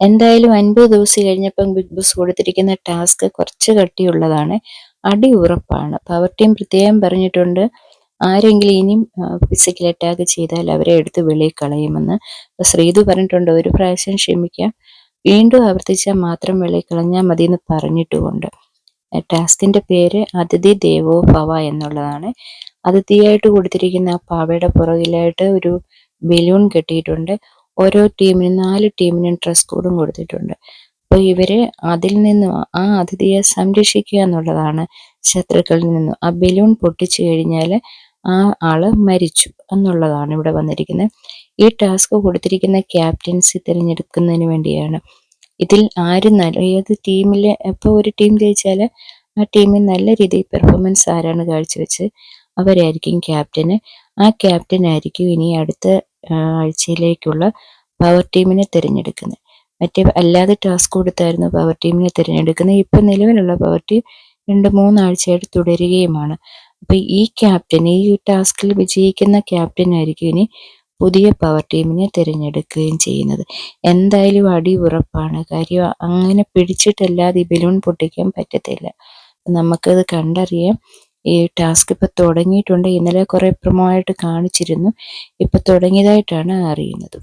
എന്തായാലും അൻപത് ദിവസം കഴിഞ്ഞപ്പം ബിഗ് ബോസ് കൊടുത്തിരിക്കുന്ന ടാസ്ക് കുറച്ച് കട്ടിയുള്ളതാണ്. അടി ഉറപ്പാണ്. പവർ ടീം പ്രത്യേകം പറഞ്ഞിട്ടുണ്ട് ആരെങ്കിലും ഇനിയും ഫിസിക്കൽ അറ്റാക്ക് ചെയ്താൽ അവരെ എടുത്ത് വെളിയിൽ കളയുമെന്ന്. ശ്രീതു പറഞ്ഞിട്ടുണ്ട് ഒരു പ്രാവശ്യം ക്ഷമിക്കാം. വീണ്ടും ആവർത്തിച്ചാൽ മാത്രം വെളിയിൽ കളഞ്ഞാൽ മതി എന്ന് പറഞ്ഞിട്ടുമുണ്ട് ടാസ്കിന്റെ പേര് അതിഥി ദേവോ ഭവ എന്നുള്ളതാണ്. അതിഥിയായിട്ട് കൊടുത്തിരിക്കുന്ന പാവയുടെ പുറകിലായിട്ട് ഒരു ബലൂൺ കെട്ടിയിട്ടുണ്ട്. ഓരോ ടീമിനും നാല് ടീമിനും ഡ്രസ് കോഡും കൊടുത്തിട്ടുണ്ട്. അപ്പോൾ ഇവർ അതിൽ നിന്നും ആ അതിഥിയെ സംരക്ഷിക്കുക എന്നുള്ളതാണ് ശത്രുക്കളിൽ നിന്നും. ആ ബലൂൺ പൊട്ടിച്ചു കഴിഞ്ഞാൽ ആ ആൾ മരിച്ചു എന്നുള്ളതാണ് ഇവിടെ വന്നിരിക്കുന്നത്. ഈ ടാസ്ക് കൊടുത്തിരിക്കുന്ന ക്യാപ്റ്റൻസി തിരഞ്ഞെടുക്കുന്നതിന് വേണ്ടിയാണ്. ഇതിൽ ആര് നല്ല ഏത് ടീമിലെ ഇപ്പോൾ ഒരു ടീം ജയിച്ചാൽ ആ ടീമിൽ നല്ല രീതിയിൽ പെർഫോമൻസ് ആരാണ് കാഴ്ചവെച്ച് അവരായിരിക്കും ക്യാപ്റ്റന് ആ ക്യാപ്റ്റൻ ആയിരിക്കും ഇനി അടുത്ത ആഴ്ചയിലേക്കുള്ള പവർ ടീമിനെ തിരഞ്ഞെടുക്കുന്നത്. മറ്റേ അല്ലാതെ ടാസ്ക് കൊടുത്തായിരുന്നു പവർ ടീമിനെ തിരഞ്ഞെടുക്കുന്നത്. ഇപ്പം നിലവിലുള്ള പവർ ടീം രണ്ട് മൂന്നാഴ്ചയായിട്ട് തുടരുകയുമാണ്. അപ്പോൾ ഈ ക്യാപ്റ്റൻ ഈ ടാസ്കിൽ വിജയിക്കുന്ന ക്യാപ്റ്റൻ ആയിരിക്കും ഇനി പുതിയ പവർ ടീമിനെ തിരഞ്ഞെടുക്കുകയും ചെയ്യുന്നത്. എന്തായാലും അടി ഉറപ്പാണ്. കാര്യം അങ്ങനെ പിടിച്ചിട്ടല്ലാതെ ഈ ബലൂൺ പൊട്ടിക്കാൻ പറ്റത്തില്ല. നമുക്കത് കണ്ടറിയാം. ഈ ടാസ്ക് ഇപ്പം തുടങ്ങിയിട്ടുണ്ട്. ഇന്നലെ കുറേ പ്രമോ ആയിട്ട് കാണിച്ചിരുന്നു. ഇപ്പം തുടങ്ങിയതായിട്ടാണ് അറിയുന്നത്.